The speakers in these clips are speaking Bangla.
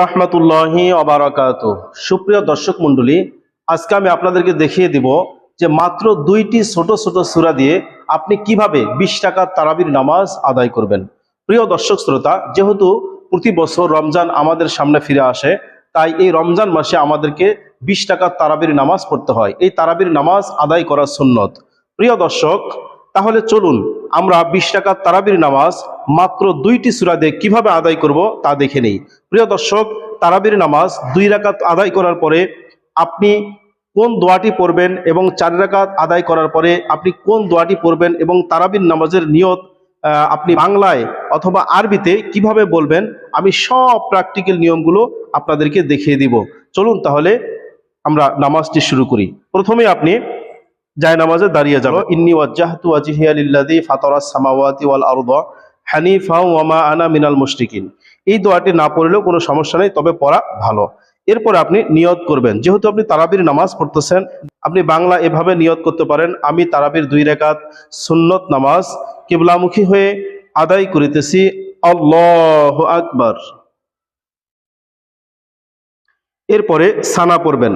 রহমতুল্লাহি অবারাকাত সুপ্রিয় দর্শক মণ্ডলী, আজকে আমি আপনাদেরকে দেখিয়ে দিব যে মাত্র দুইটি ছোট ছোট সূরা দিয়ে আপনি কীভাবে তারাবির নামাজ আদায় করবেন। প্রিয় দর্শক শ্রোতা, যেহেতু প্রতি বছর রমজান আমাদের সামনে ফিরে আসে, তাই এই রমজান মাসে আমাদেরকে বিশ টাকার তারাবির নামাজ পড়তে হয়। এই তারাবির নামাজ আদায় করা সুন্নত। প্রিয় দর্শক তাহলে চলুন আমরা বিশ টাকার তারাবির নামাজ মাত্র দুইটি সুরাদে কীভাবে আদায় করব তা দেখে নেই। প্রিয় দর্শক, তারাবির নামাজ দুই রাকাত আদায় করার পরে আপনি কোন দোয়াটি পড়বেন এবং চার রাকাত আদায় করার পরে আপনি কোন দোয়াটি পড়বেন এবং তারাবির নামাজের নিয়ত আপনি বাংলায় অথবা আরবিতে কীভাবে বলবেন, আমি সব প্র্যাকটিক্যাল নিয়মগুলো আপনাদেরকে দেখিয়ে দিব। চলুন তাহলে আমরা নামাজটি শুরু করি। প্রথমে আপনি যায় নামাজে দাঁড়িয়ে যাব। ইন্নি ওয়াজ্জাহতু ওয়াজহিয়া লিল্লাযী ফাতারাস সামাওয়াতি ওয়াল আরদা হানিফা ওয়া মা আনা মিনাল মুশরিকিন। এই দোয়াটি না পড়লেও কোনো সমস্যা নেই তবে পড়া ভালো। এরপর আপনি নিয়ত করবেন। যেহেতু আপনি তারাবির নামাজ পড়তেছেন আপনি বাংলা এভাবে নিয়ত করতে পারেন আমি তারাবির দুই রেকাত সুন্নত নামাজ কিবলামুখী হয়ে আদায় করিতেছি। আল্লাহ আকবার। এরপরে সানা পড়বেন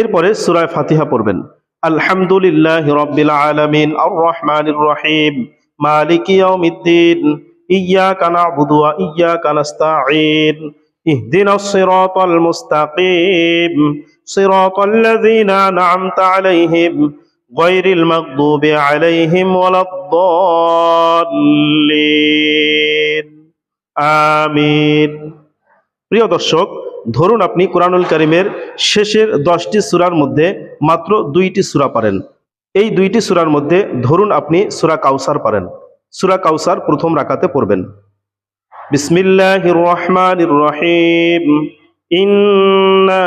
এরপরে সূরা ফাতিহা পড়বেন, আলহামদুলিল্লাহি রাব্বিল আলামিন আর রহমানির রহিম, মালিকি ইয়াউমিদ্দিন ইয়াকা না'বুদু ইয়াকা নাস্তাঈন। اهدنا الصراط المستقيم صراط الذين أنعمت عليهم غير المغضوب عليهم ولا الضالين আমিন প্রিয় দর্শক ধরুন আপনি কোরআনুল করিমের শেষের দশটি সূরার মধ্যে মাত্র দুইটি সূরা পারেন এই দুইটি সূরার মধ্যে ধরুন আপনি সূরা কাউসার পারেন সূরা কাউসার প্রথম রাকাতে পড়বেন بسم الله الرحمن الرحيم إنا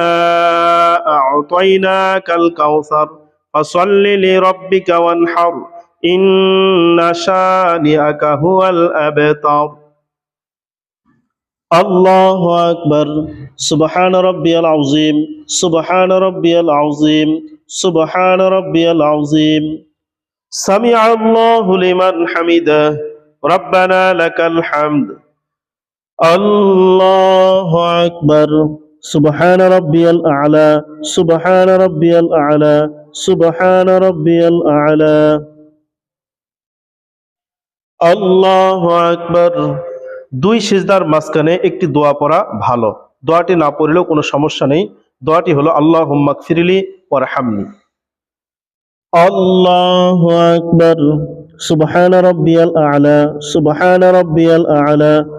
أعطيناك الكوثر فصل لربك وانحر إن شانئك هو الأبتر الله أكبر سبحان ربي العظيم سبحان ربي العظيم سبحان ربي العظيم سمع الله لمن حمده ربنا لك الحمد আল্লাহ আকবর। সুবহান রব্বিয়াল আলা, সুবহান রব্বিয়াল আলা, সুবহান রব্বিয়াল আলা। আল্লাহ আকবর। দুই সিজদার মাঝখানে একটি দোয়া পড়া ভালো। দোয়াটি না পড়লেও কোনো সমস্যা নেই। দোয়াটি হলো আল্লাহ হুম্মাক ফিরিলি ওর হামনি আল্লাহ আকবর। সুবহান রব্বিয়াল আলা, সুবহান রব্বিয়াল আলা।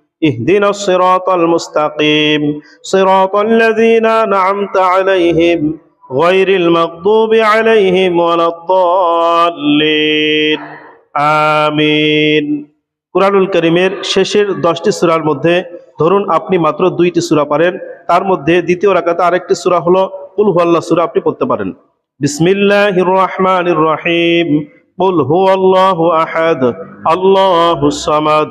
اهدنا الصراط المستقيم صراط الذين أنعمت عليهم غير المغضوب عليهم ولا الضالين آمين কুরআনুল করিমের শেষের দশটি সূরার মধ্যে ধরুন আপনি মাত্র দুইটি সূরা পারেন তার মধ্যে দ্বিতীয় রাকাতে আরেকটি সূরা হলো কুল হুয়াল্লাহ সূরা আপনি পড়তে পারেন বিসমিল্লাহির রহমানির রহিম قل هو الله أحد الله الصمد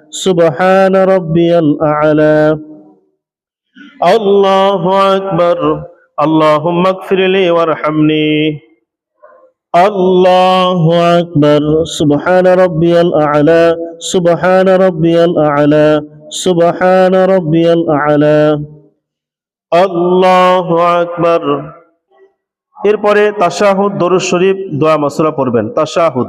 سبحان ربي الأعلى الله أكبر اللهم اغفر لي وارحمني الله أكبر سبحان ربي الأعلى سبحان ربي الأعلى سبحان ربي الأعلى الله أكبر এরপরে তাশাহুদ দরুদ শরীফ দোয়া মাসুরা পড়বেন তাশাহুদ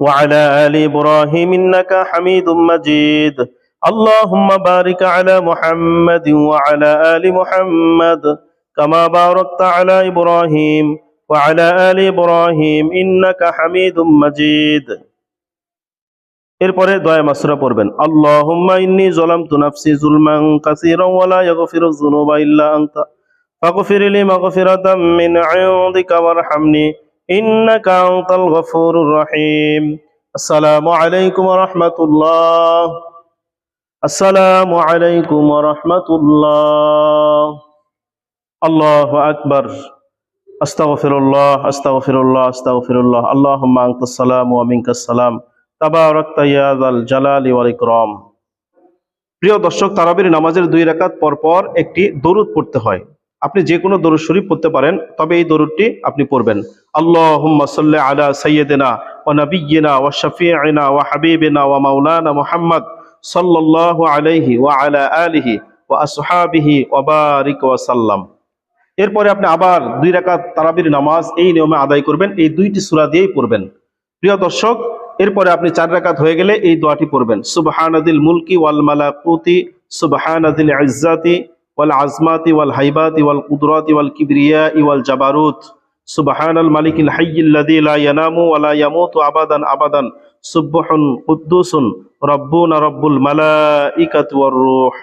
وعلى آل إبراهيم إنك حميد مجيد اللهم بارك على محمد وعلى آل محمد كما باركت على إبراهيم وعلى آل إبراهيم إنك حميد مجيد এরপরে দয়া মাসুরা পড়বেন আল্লাহুম্মা ইন্নী যালামতু নাফসি যুলমান কাসীরান ওয়া লা ইয়াগফিরু যুনুবা ইল্লা আনতা ফাগফির লি মাগফিরাতাম মিন ইনদিকা ওয়ারহামনি ইন্নাকা আনতাল গফুরুর রহিম। আসসালামু আলাইকুম ওয়া রাহমাতুল্লাহ। আসসালামু আলাইকুম ওয়া রাহমাতুল্লাহ। আল্লাহু আকবার। আস্তাগফিরুল্লাহ আস্তাগফিরুল্লাহ আস্তাগফিরুল্লাহ। আল্লাহুম্মা আনতাস সালাম ওয়া মিনকাস সালাম। তাবারাকতা ইয়া যাল জালালি ওয়াল ইকরাম। প্রিয় দর্শক, তারাবির নামাজের দুই রাকাত পর পর একটি দরুদ পড়তে হয়। আপনি যে কোনো দরুদ শরীফ পড়তে পারেন, তবে এই দরুদটি আপনি পড়বেন। আল্লাহুম্মা সাল্লি আলা সাইয়্যিদিনা ওয়া নাবিয়্যিনা ওয়া শাফিঈনা ওয়া হাবিবিনা ওয়া মাওলানা মুহাম্মদ সাল্লাল্লাহু আলাইহি ওয়া আলা আলিহি ওয়া আসহাবিহি ওয়া বারিক ওয়া সাল্লাম। এরপরে আপনি আবার দুই রাকাত তারাবির নামাজ এই নিয়মে আদায় করবেন, এই দুইটি সূরা দিয়েই পড়বেন। প্রিয় দর্শক, এরপরে আপনি চার রাকাত হয়ে গেলে এই দোয়াটি পড়বেন। সুবহানাদিল মুলকি ওয়াল মালাকুতি, সুবহানাদিল ইজ্জাতি ওয়াল আজমাতি ওয়াল হাইবাতি ওয়াল কুদরাতি ওয়াল কিবরিয়া ওয়াল জাবারুত। সুবহানাল মালিকিল হাইয়্যিল্লাযী লা ইয়ানামু ওয়া লা ইয়ামুতু আবাদান আবাদান। সুবহুন কুদ্দুসুন রব্বুনা রব্বুল মালাইকাতু ওয়ার রূহ।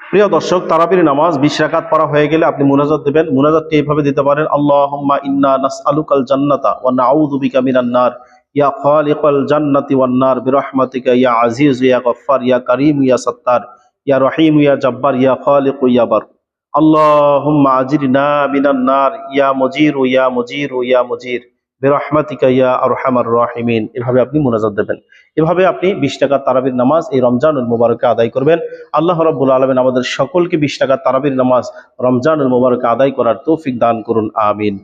প্রিয় দর্শক, তারাবির নামাজ বিশ রাকাত পড়া হয়ে গেলে আপনি মুনাজাত দেবেন। মুনাজাতটি এইভাবে দিতে পারেন, আল্লাহুম্মা ইন্না নাসআলুকাল জান্নাতা ওয়া নাউযু বিকা মিনান নার। ইয়া খালিকাল জান্নাতি ওয়ান নার, বিরহমাতিকা ইয়া আজিজ, ইয়া গফফার, ইয়া কারীম, ইয়া সাত্তার। ইয়া রহিম, ইয়া জব্বার, ইয়া খালিক, ইয়া বার ইয়া মুজির ইয়া মুজির ইয়া মুজির। ইয়া আরহামার রাহিমিন। এভাবে আপনি মুনাজাত দেবেন। এভাবে আপনি বিশ টাকা তারাবির নামাজ এই রমজানুল মুবারকে আদায় করবেন। আল্লাহ রাব্বুল আলামিন আমাদের সকলকে বিশ টাকা তারাবির নামাজ রমজানুল মুবারকে আদায় করার তৌফিক দান করুন। আমিন।